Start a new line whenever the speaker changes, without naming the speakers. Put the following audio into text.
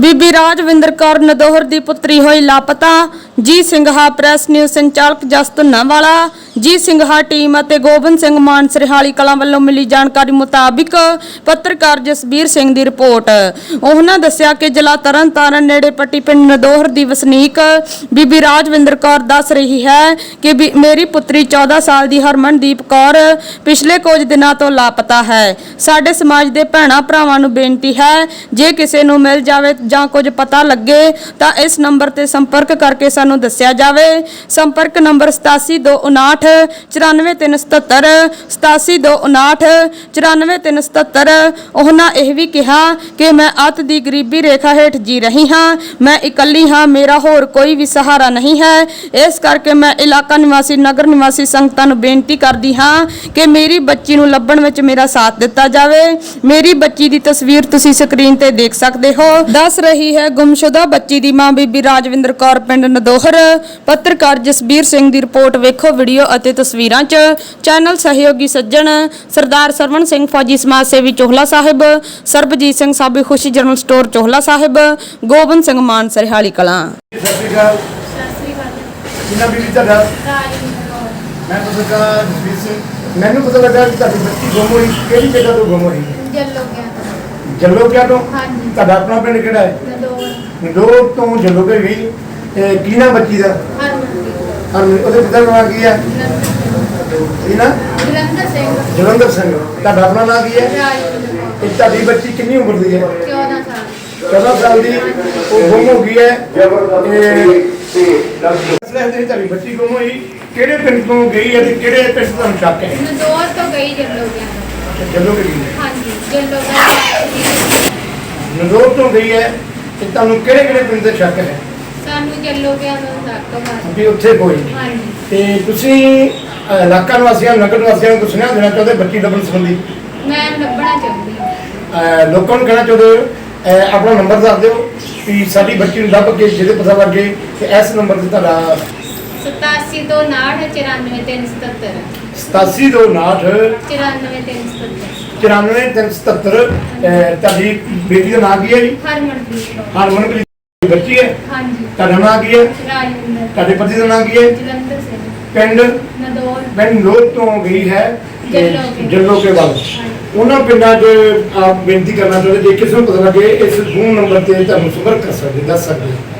ਬੀਬੀ ਰਾਜਵਿੰਦਰ ਕੌਰ ਨਦੋਹਰ ਦੀ ਪੁੱਤਰੀ ਹੋਈ ਲਾਪਤਾ। ਜੀ ਸਿੰਘਾ ਪ੍ਰੈਸ ਨਿਊਜ਼ ਸੰਚਾਲਕ ਜਸਤਨਾ ਵਾਲਾ ਜੀ ਸਿੰਘਾ ਟੀਮ ਅਤੇ ਗੋਬਿੰਦ ਸਿੰਘ ਮਾਨ ਸਰਹਾਲੀ ਕਲਾਂ ਵੱਲੋਂ ਮਿਲੀ ਜਾਣਕਾਰੀ ਮੁਤਾਬਿਕ ਪੱਤਰਕਾਰ ਜਸਬੀਰ ਸਿੰਘ ਦੀ ਰਿਪੋਰਟ। ਉਹਨਾਂ ਦੱਸਿਆ ਕਿ ਜ਼ਿਲ੍ਹਾ ਤਰਨਤਾਰਨ ਨੇੜੇ ਪੱਟੀ ਪਿੰਡ ਨਦੋਹਰ ਦੀ ਵਸਨੀਕ ਬੀਬੀ ਰਾਜਵਿੰਦਰ ਕੌਰ ਦੱਸ ਰਹੀ ਹੈ ਕਿ ਵੀ ਮੇਰੀ ਪੁੱਤਰੀ 14 ਸਾਲ ਦੀ ਹਰਮਨਦੀਪ ਕੌਰ ਪਿਛਲੇ ਕੁਝ ਦਿਨਾਂ ਤੋਂ ਲਾਪਤਾ ਹੈ। ਸਾਡੇ ਸਮਾਜ ਦੇ ਭੈਣਾਂ ਭਰਾਵਾਂ ਨੂੰ ਬੇਨਤੀ ਹੈ, ਜੇ ਕਿਸੇ ਨੂੰ ਮਿਲ ਜਾਵੇ ਜਾਂ ਕੁਝ ਪਤਾ ਲੱਗੇ ਤਾਂ ਇਸ ਨੰਬਰ ਤੇ ਸੰਪਰਕ ਕਰਕੇ ਸਾਨੂੰ ਦੱਸਿਆ ਜਾਵੇ। ਸੰਪਰਕ ਨੰਬਰ 8729 94377 8729 94377 ਉਹਨਾਂ ਇਹ ਵੀ ਕਿਹਾ ਕਿ ਮੈਂ ਅਤ ਦੀ ਗਰੀਬੀ ਰੇਖਾ ਹੇਠ ਜੀ ਰਹੀ ਹਾਂ। ਮੈਂ ਇਕੱਲੀ ਹਾਂ, ਮੇਰਾ ਹੋਰ ਕੋਈ ਵੀ ਸਹਾਰਾ ਨਹੀਂ ਹੈ। ਇਸ ਕਰਕੇ ਮੈਂ ਇਲਾਕਾ ਨਿਵਾਸੀ, ਨਗਰ ਨਿਵਾਸੀ ਸੰਗਤਾਂ ਨੂੰ ਬੇਨਤੀ ਕਰਦੀ ਹਾਂ ਕਿ ਮੇਰੀ ਬੱਚੀ ਨੂੰ ਲੱਭਣ ਵਿੱਚ ਮੇਰਾ ਸਾਥ ਦਿੱਤਾ ਜਾਵੇ। ਮੇਰੀ ਬੱਚੀ ਦੀ ਤਸਵੀਰ ਤੁਸੀਂ ਸਕਰੀਨ ਤੇ ਦੇਖ ਸਕਦੇ ਹੋ। ਦੱਸ ਰਹੀ ਹੈ। ਗੁੰਮਸ਼ੁਦਾ ਬੱਚੀ ਦੀ ਮਾਂ ਬੀਬੀ ਰਾਜਵਿੰਦਰ ਕੌਰ ਪਿੰਡ ਨਦੋਹਰ। ਪੱਤਰਕਾਰ ਜਸਬੀਰ ਸਿੰਘ ਦੀ ਰਿਪੋਰਟ ਵੇਖੋ। ਵੀਡੀਓ ਅਤੇ ਤਸਵੀਰਾਂ 'ਚ ਚੈਨਲ ਸਹਿਯੋਗੀ ਸੱਜਣ ਸਰਦਾਰ ਸਰਵਣ ਸਿੰਘ ਫੌਜੀ ਸਮਾਜ ਸੇਵੀ ਚੋਹਲਾ ਸਾਹਿਬ ਸਰਬਜੀਤ ਸਿੰਘ ਸਾਬੀ ਖੁਸ਼ੀ ਜਨਰਲ ਸਟੋਰ ਚੋਹਲਾ ਸਾਹਿਬ ਗੋਬਿੰਦ ਸਿੰਘ ਮਾਨ ਸਰਹਾਲੀ ਕਲਾਂ।
ਸਤਿ ਸ਼੍ਰੀ ਅਕਾਲ। ਕਿੰਨਾ ਤੁਹਾਡਾ? ਸਿੰਘ ਮੈਨੂੰ ਪਤਾ ਲੱਗਾ ਕਿ ਤੁਹਾਡੀ ਬੱਚੀ ਗੁੰਮ ਹੋਈ। ਕਿਹੜੀ ਜਗ੍ਹਾ ਤੋਂ ਗੁੰਮ ਹੋਈ?
ਜੱਲੋ ਗਿਆ। ਤਾਂ
ਜੱਲੋ ਕਿਆ ਤੋਂ?
ਹਾਂਜੀ।
ਤੁਹਾਡਾ ਆਪਣਾ ਪਿੰਡ ਕਿਹੜਾ ਹੈ?
ਨਦੋਰ
ਇੰਦੌਰ ਤੋਂ ਜੱਲੋ ਕੇ ਗਈ ਤੇ ਕੀ ਨਾਮ ਬੱਚੀ ਦਾ?
ਹਰਮਨਦੀਪ
ਔਰ ਉਹਦੇ ਪਿਤਾ ਦਾ ਨਾਮ ਕੀ ਹੈ? ਕੀ ਨਾ?
ਜਲੰਧਰ ਸਿੰਘ।
ਜਲੰਧਰ ਸਿੰਘ। ਤੁਹਾਡਾ ਆਪਣਾ ਨਾਮ ਕੀ ਹੈ?
ਕੌਰ
ਤੇ ਤੁਹਾਡੀ ਬੱਚੀ ਕਿੰਨੀ ਉਮਰ ਦੀ ਹੈ?
14 ਸਾਲ।
14 ਸਾਲ ਦੀ। ਉਹ ਗੁੰਮ ਹੋ ਗਈ ਹੈ। ਤੇ ਅਸਲੇ ਦੀ ਤੁਹਾਡੀ ਬੱਚੀ ਗੁੰਮ ਹੋਈ। ਕਿਹੜੇ ਪਿੰਡ ਤੋਂ ਗਈ ਹੈ ਤੇ ਕਿਹੜੇ ਪਿੰਡ ਤੋਂ ਸ਼ੱਕ ਹੈ
ਨਦੋਰ ਤੋਂ ਗਈ ਜੱਲੋ ਗਿਆ ਤਾਂ
ਜੱਲੋ ਤੋਂ ਗਈ ਹੈ ਤੇ ਤੁਹਾਨੂੰ ਕਿਹੜੇ ਕਿਹੜੇ ਪਿੰਡ ਦਾ ਸ਼ੱਕ ਹੈ?
ਸਾਨੂੰ ਜੱਲੋ ਗਿਆ ਦਾ ਸ਼ੱਕ
ਵੀ ਉੱਥੇ ਕੋਈ
ਹਾਂਜੀ।
ਤੇ ਤੁਸੀਂ ਇਲਾਕਾ ਨਿਵਾਸੀਆਂ ਨਗਰ ਵਾਸੀਆਂ ਨੂੰ ਕੁਝ ਸੁਣਿਆ ਦੇਣਾ ਚਾਹੁੰਦੇ ਬੱਚੀ ਲੱਭਣ ਸੰਬੰਧੀ?
ਮੈਂ ਲੱਭਣਾ ਚਾਹੁੰਦੀ ਹਾਂ।
ਲੋਕਾਂ ਨੂੰ ਕਹਿਣਾ ਚਾਹੁੰਦੇ ਆਪਣਾ ਨੰਬਰ ਦੱਸ ਦਿਓ ਕਿ ਸਾਡੀ ਬੱਚੀ ਨੂੰ ਲੱਭ ਕੇ ਜਿਹਦੇ ਪਤਾ ਲੱਗੇ ਤੇ ਇਸ ਨੰਬਰ ਤੇ ਤੁਹਾਡਾ
8729944377
87269 94377 ਤੁਹਾਡੀ ਬੇਟੀ ਦਾ ਨਾਮ ਕੀ ਹੈ ਜੀ?
ਹਰਮਨਪ੍ਰੀਤ ਕੌਰ।
ਹਰਮਨਪ੍ਰੀਤ ਬੱਚੀ ਹੈ?
ਹਾਂਜੀ।
ਤੁਹਾਡਾ ਨਾਮ ਕੀ ਹੈ?
ਰਾਜਿੰਦਰ।
ਤੁਹਾਡੇ ਪਤੀ ਦਾ ਨਾਮ ਕੀ ਹੈ?
ਜਲੰਧਰ ਸਿੰਘ
ਪਿੰਡ? ਨਦੌਲ। ਬੈਂਗਲੌਰ ਤੋਂ ਗਈ ਹੈ
ਜੱਲੋਕੇ।
ਜੱਲੋ ਕੇ ਵੱਲ। ਉਹਨਾਂ ਪਿੰਡਾਂ 'ਚ ਆਪ ਬੇਨਤੀ ਕਰਨਾ ਚਾਹੁੰਦੇ ਜੇ ਕਿਸੇ ਨੂੰ ਪਤਾ ਲੱਗੇ ਇਸ ਫੋਨ ਨੰਬਰ ਤੇ ਤੁਹਾਨੂੰ ਸੰਪਰਕ ਕਰ ਸਕਦੇ ਦੱਸ ਸਕਦੇ